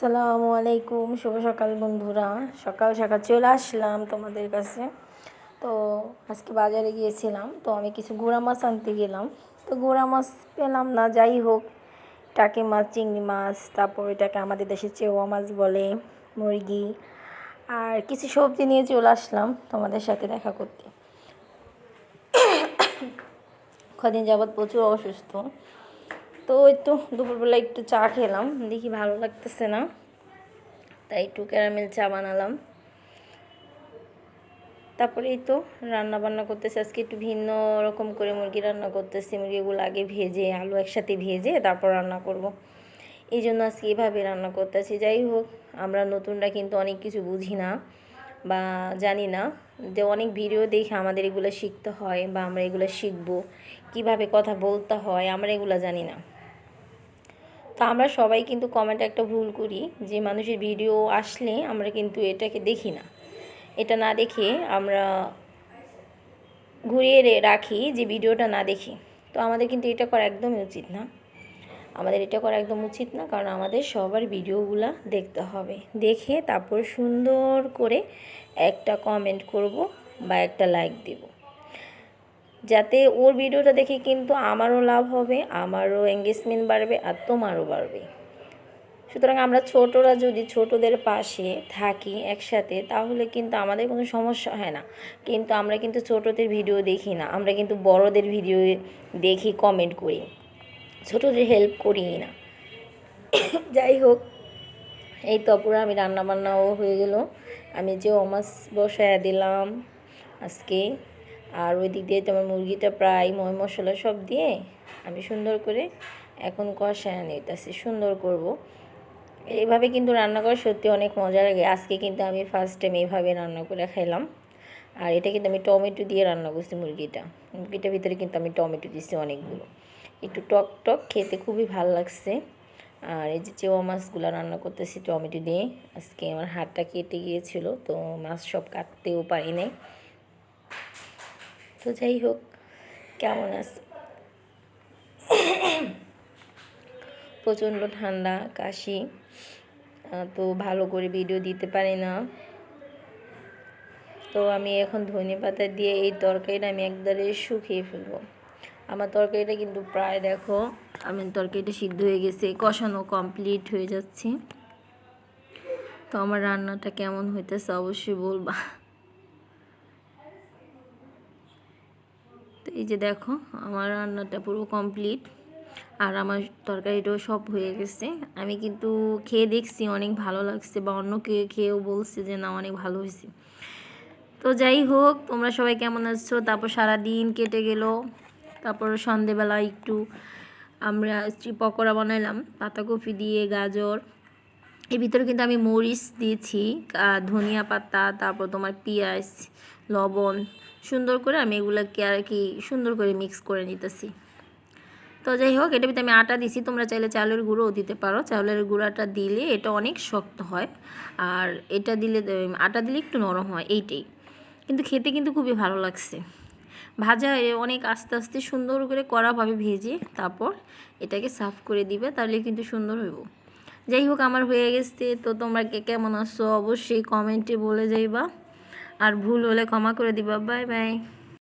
সালামু আলাইকুম, শুভ সকাল বন্ধুরা। সকাল সকাল চলে আসলাম তোমাদের কাছে। তো আজকে বাজারে গিয়েছিলাম, তো আমি কিছু গুঁড়া মাছ আনতে গেলাম। তো গুঁড়া মাছ পেলাম না, যাই হোক। টাকে মাছ, চিংড়ি মাছ, তারপর এটাকে আমাদের দেশে চেওয়া মাছ বলে, মুরগি। আর কিছু সবজি নিয়ে চলে আসলাম তোমাদের সাথে দেখা করতে। কদিন যাবৎ প্রচুর অসুস্থ। তো ওই তো দুপুরবেলা একটু চা খেলাম, দেখি ভালো লাগতেছে না। তাই একটু ক্যারামেল চা বানালাম। তারপরে এই তো রান্না বান্না করতেছি, আজকে একটু ভিন্ন রকম করে মুরগি রান্না করতেছি, মুরগিগুলো আগে ভেজে, আলু একসাথে ভেজে তারপর রান্না করব। এই জন্য আজকে এভাবে রান্না করতেছি। যাই হোক, আমরা নতুনরা কিন্তু অনেক কিছু বুঝি না বা জানি না যে অনেক ভিডিও দেখে আমাদের এগুলো শিখতে হয় বা আমরা এগুলো শিখব, কীভাবে কথা বলতে হয়, আমরা এগুলো জানি না। তো আমরা সবাই কিন্তু কমেন্টে একটা ভুল করি, যে মানুষের ভিডিও আসলে আমরা কিন্তু এটাকে দেখি না। এটা না দেখে আমরা ঘুরিয়ে রাখি যে ভিডিওটা না দেখি। তো আমাদের কিন্তু এটা করা একদমই উচিত না। আমাদের এটা করা একদম উচিত না, কারণ আমাদের সবার ভিডিওগুলো দেখতে হবে। দেখে তারপর সুন্দর করে একটা কমেন্ট করব বা একটা লাইক দেব। যাতে ওর ভিডিওটা দেখে কিন্তু আমারও লাভ হবে, আমারও এঙ্গেজমেন্ট বাড়বে আর তোমারও বাড়বে। সুতরাং আমরা ছোটরা যদি ছোটদের পাশে থাকি একসাথে, তাহলে কিন্তু আমাদের কোনো সমস্যা হয় না। কিন্তু আমরা কিন্তু ছোটদের ভিডিও দেখি না, আমরা কিন্তু বড়দের ভিডিও দেখি কমেন্ট করি, ছোটদের হেল্প করি না। যাই হোক, এই তো পুরো আমি রান্নাবান্নাও হয়ে গেল। আমি যে অমাস বসায় দিলাম আজকে। আর ওই দিক দিয়ে তোমার মুরগিটা প্রায় ময় মশলা সব দিয়ে আমি সুন্দর করে এখন কষায় নিতেছি সুন্দর করব। এইভাবে কিন্তু রান্না করা সত্যি অনেক মজা লাগে। আজকে কিন্তু আমি ফার্স্ট টাইম এইভাবে রান্না করে খেলাম আর এটা কিন্তু আমি টমেটো দিয়ে রান্না করছি মুরগিটা। মুরগিটার ভিতরে কিন্তু আমি টমেটো দিচ্ছি অনেকগুলো। একটু টক টক খেতে খুবই ভালো লাগছে। আর এই যে চেওয়া মাছগুলো রান্না করতেছি টমেটো দিয়ে। আজকে আমার হাতটা কেটে গিয়েছিল, তো মাছ সব কাটতেও পারি নাই। তো যাই হোক, কেমন আছে? প্রচণ্ড ঠান্ডা, কাশি তো ভালো করে ভিডিও দিতে পারি না। তো আমি এখন ধনে পাতা দিয়ে এই তরকারিটা আমি একবারে শুকিয়ে ফেলব। আমার তরকারিটা কিন্তু প্রায় দেখো, আমি তরকারিটা সিদ্ধ হয়ে গেছে, কষানো কমপ্লিট হয়ে যাচ্ছে। তো আমার রান্নাটা কেমন হইতেছে অবশ্যই বলবা তো এই যে দেখো, আমার রান্নাটা পুরো কমপ্লিট আর আমার তরকারিটাও সব হয়ে গেছে। আমি কিন্তু খেয়ে দেখছি, অনেক ভালো লাগছে বা অন্য কেউ খেয়েও বলছে যে, না, অনেক ভালো হয়েছে। তো যাই হোক, তোমরা সবাই কেমন আছো? তারপর সারা দিন কেটে গেল। তারপর সন্ধেবেলা একটু আমরা পকোড়া বানাইলাম, পাতাকপি দিয়ে গাজর। এর ভিতরে কিন্তু আমি মরিচ দিয়েছি ধনিয়া পাতা, তারপর তোমার পেঁয়াজ, লবণ, সুন্দর করে আমি এগুলোকে আর কি সুন্দর করে মিক্স করে নিতেছি। তো যাই হোক এটা ভিতরে আমি আটা দিছি, তোমরা চাইলে চালের গুঁড়োও দিতে পারো। চালের গুঁড়াটা দিলে এটা অনেক শক্ত হয়, আর এটা দিলে আটা দিলে একটু নরম হয়, এইটাই। কিন্তু খেতে কিন্তু খুবই ভালো লাগছে। ভাজা অনেক আস্তে আস্তে সুন্দর করে কড়াভাবে ভেজে তারপর এটাকে সাফ করে দিবে, তাহলে কিন্তু সুন্দর হইব। যাই হোক, আমার হয়ে গেছে। তো তোমরা কে কেমন আসছো অবশ্যই কমেন্টে বলে যাইবা। আর ভুল হলে ক্ষমা করে দিবা। Bye bye.